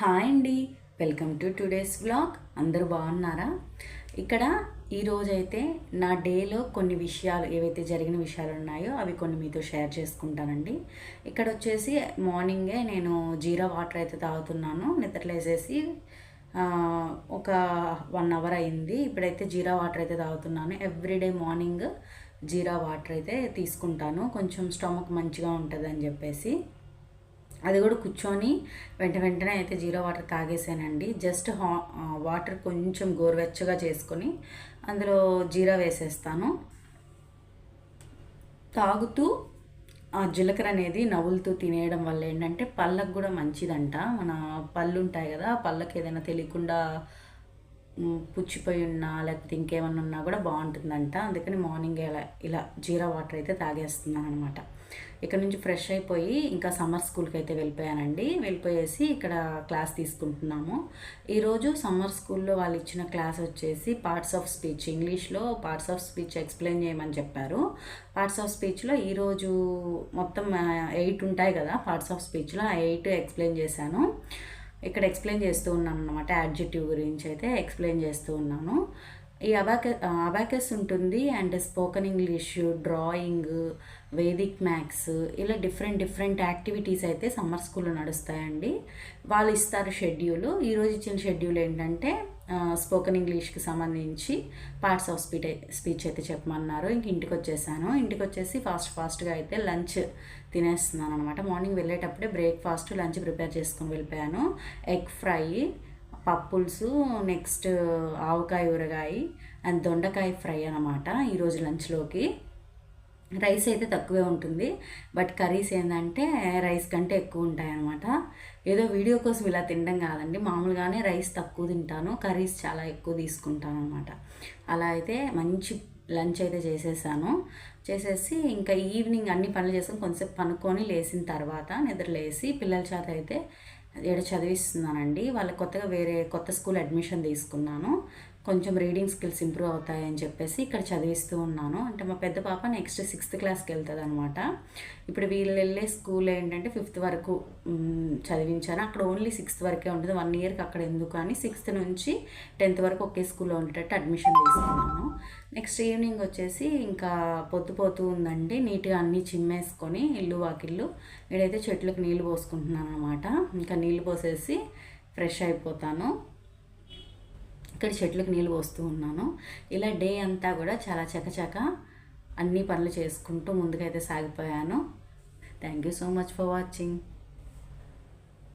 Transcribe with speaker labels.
Speaker 1: Hi అండి. Welcome to today's blog అందరూ బాగున్నారా? ఇక్కడ ఈరోజైతే నా డేలో కొన్ని విషయాలు ఏవైతే జరిగిన విషయాలు ఉన్నాయో అవి కొన్ని మీతో షేర్ చేసుకుంటానండి. ఇక్కడ వచ్చేసి మార్నింగే నేను జీరా వాటర్ అయితే తాగుతున్నాను. నిద్రలేసేసి ఒక వన్ అవర్ అయింది. ఇప్పుడైతే జీరా వాటర్ అయితే తాగుతున్నాను. ఎవ్రీడే మార్నింగ్ జీరా వాటర్ అయితే తీసుకుంటాను. కొంచెం స్టమక్ మంచిగా ఉంటుందని చెప్పేసి. అది కూడా కూర్చొని వెంట వెంటనే అయితే జీరో వాటర్ తాగేసానండి. జస్ట్ హా వాటర్ కొంచెం గోరువెచ్చగా చేసుకొని అందులో జీరా వేసేస్తాను. తాగుతూ ఆ జీలకర్ర అనేది నవ్వులుతూ తినేయడం వల్ల ఏంటంటే పళ్ళకు కూడా మంచిదంట. మన పళ్ళు ఉంటాయి కదా పళ్ళకి ఏదైనా తెలియకుండా పుచ్చిపోయి ఉన్నా లేకపోతే ఇంకేమన్నా ఉన్నా కూడా బాగుంటుందంట. అందుకని మార్నింగ్ ఇలా ఇలా జీరా వాటర్ అయితే తాగేస్తున్నాను అనమాట ఇక్కడ నుంచి ఫ్రెష్ అయిపోయి ఇంకా సమ్మర్ స్కూల్కి అయితే వెళ్ళిపోయానండి. వెళ్ళిపోయేసి ఇక్కడ క్లాస్ తీసుకుంటున్నాము. ఈరోజు సమ్మర్ స్కూల్లో వాళ్ళు ఇచ్చిన క్లాస్ వచ్చేసి పార్ట్స్ ఆఫ్ స్పీచ్ ఇంగ్లీష్లో పార్ట్స్ ఆఫ్ స్పీచ్ ఎక్స్ప్లెయిన్ చేయమని చెప్పారు. పార్ట్స్ ఆఫ్ స్పీచ్లో ఈరోజు మొత్తం ఎయిట్ ఉంటాయి కదా పార్ట్స్ ఆఫ్ స్పీచ్లో ఆ ఎయిట్ ఎక్స్ప్లెయిన్ చేశాను. ఇక్కడ ఎక్స్ప్లెయిన్ చేస్తూ ఉన్నాను అనమాట యాడ్జిటివ్ గురించి అయితే ఎక్స్ప్లెయిన్ చేస్తూ ఉన్నాను. ఈ అబాక అబాకస్ ఉంటుంది and spoken English drawing vedic maths ఇలా డిఫరెంట్ డిఫరెంట్ యాక్టివిటీస్ అయితే సమ్మర్ స్కూల్లో నడుస్తాయండి. వాళ్ళు ఇస్తారు షెడ్యూల్. ఈరోజు ఇచ్చిన షెడ్యూల్ ఏంటంటే స్పోకెన్ ఇంగ్లీష్కి సంబంధించి పార్ట్స్ ఆఫ్ స్పీచ్ స్పీచ్ అయితే చెప్పమన్నారు. ఇంక ఇంటికి వచ్చేసాను. ఇంటికి వచ్చేసి ఫాస్ట్ ఫాస్ట్గా అయితే లంచ్ తినేస్తున్నాను అనమాట మార్నింగ్ వెళ్ళేటప్పుడే బ్రేక్ఫాస్ట్ లంచ్ ప్రిపేర్ చేసుకుని వెళ్ళిపోయాను. ఎగ్ ఫ్రై పప్పులుసు నెక్స్ట్ ఆవకాయ ఊరగాయ అండ్ దొండకాయ ఫ్రై అనమాట ఈరోజు లంచ్లోకి. రైస్ అయితే తక్కువే ఉంటుంది బట్ కర్రీస్ ఏంటంటే రైస్ కంటే ఎక్కువ ఉంటాయన్నమాట. ఏదో వీడియో కోసం ఇలా తినడం కాదండి మామూలుగానే రైస్ తక్కువ తింటాను కర్రీస్ చాలా ఎక్కువ తీసుకుంటాను అనమాట అలా అయితే మంచి లంచ్ అయితే చేసేసాను. చేసేసి ఇంకా ఈవినింగ్ అన్ని పనులు చేసుకొని కొంచెంసేపు పనుకొని లేచిన తర్వాత నిద్ర లేసి పిల్లల చేత అయితే ఏడ చదివిస్తున్నానండి. వాళ్ళకి కొత్తగా వేరే కొత్త స్కూల్ అడ్మిషన్ తీసుకున్నాను. కొంచెం రీడింగ్ స్కిల్స్ ఇంప్రూవ్ అవుతాయని చెప్పేసి ఇక్కడ చదివిస్తూ ఉన్నాను. అంటే మా పెద్ద పాప నెక్స్ట్ సిక్స్త్ క్లాస్కి వెళ్తుంది అనమాట ఇప్పుడు వీళ్ళు వెళ్ళే స్కూల్ ఏంటంటే ఫిఫ్త్ వరకు చదివించాను అక్కడ ఓన్లీ సిక్స్త్ వరకే ఉంటుంది. వన్ ఇయర్కి అక్కడ ఎందుకు అని సిక్స్త్ నుంచి టెన్త్ వరకు ఒకే స్కూల్లో ఉండేటట్టు అడ్మిషన్ తీసుకున్నాను. నెక్స్ట్ ఈవినింగ్ వచ్చేసి ఇంకా పొద్దు పోతూ ఉందండి. నీట్గా అన్నీ చిమ్మేసుకొని ఇల్లు వాకిల్లు ఇక్కడైతే చెట్లకు నీళ్ళు పోసుకుంటున్నాను అనమాట ఇంకా నీళ్ళు పోసేసి ఫ్రెష్ అయిపోతాను. ఇక్కడ చెట్లకు నీళ్ళు పోస్తూ ఉన్నాను. ఇలా డే అంతా కూడా చాలా చకచక అన్ని పనులు చేసుకుంటూ ముందుకైతే సాగిపోయాను. Thank you so much for watching